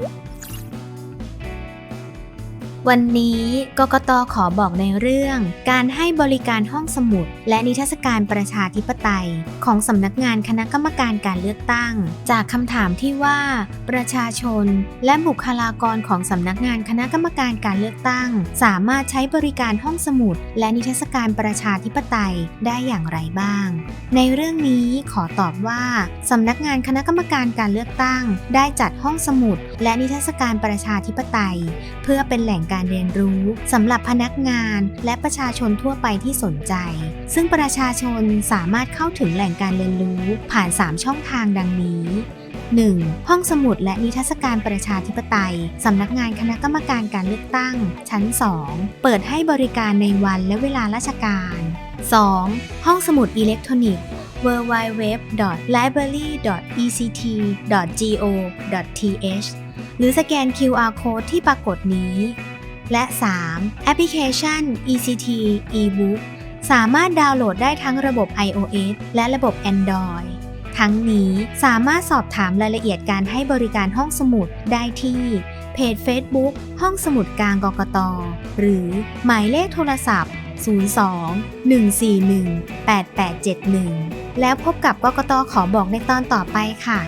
요 วันนี้กกตขอบอกในเรื่อง การให้บริการห้องสมุด และนิทรรศการประชาธิปไตย ของสำนักงานคณะกรรมการการเลือกตั้ง จากคำถามที่ว่า ประชาชน และบุคลากรของสำนักงานคณะกรรมการการเลือกตั้ง สามารถใช้บริการห้องสมุด และนิทรรศการประชาธิปไตยได้อย่างไรบ้าง ในเรื่องนี้ขอตอบว่าสำนักงานคณะกรรมการการเลือกตั้ง ได้จัดห้องสมุด และนิทรรศการประชาธิปไตย เพื่อเป็นแหล่งการเรียนรู้สำหรับพนักงาน และประชาชนทั่วไปที่สนใจ ซึ่งประชาชนสามารถเข้าถึงแหล่งการเรียนรู้ผ่าน 3 ช่องทางดังนี้ 1. ห้องสมุดและนิทรรศการประชาธิปไตย สำนักงานคณะกรรมการการเลือกตั้ง ชั้น 2 เปิดให้บริการในวันและเวลาราชการ 2. ห้องสมุดอิเล็กทรอนิกส์ www.library.ect.go.th หรือสแกน QR Code ที่ปรากฏนี้ และ 3. แอปพลิเคชัน ECT eBook สามารถดาวน์โหลดได้ทั้งระบบ iOS และระบบ Android ทั้งนี้สามารถสอบถามรายละเอียดการให้บริการห้องสมุดได้ที่ เพจ Facebook ห้องสมุดกลางกกต หรือหมายเลขโทรศัพท์ 02 141 8871 แล้วพบกับกกตขอบอกในตอนต่อไปค่ะ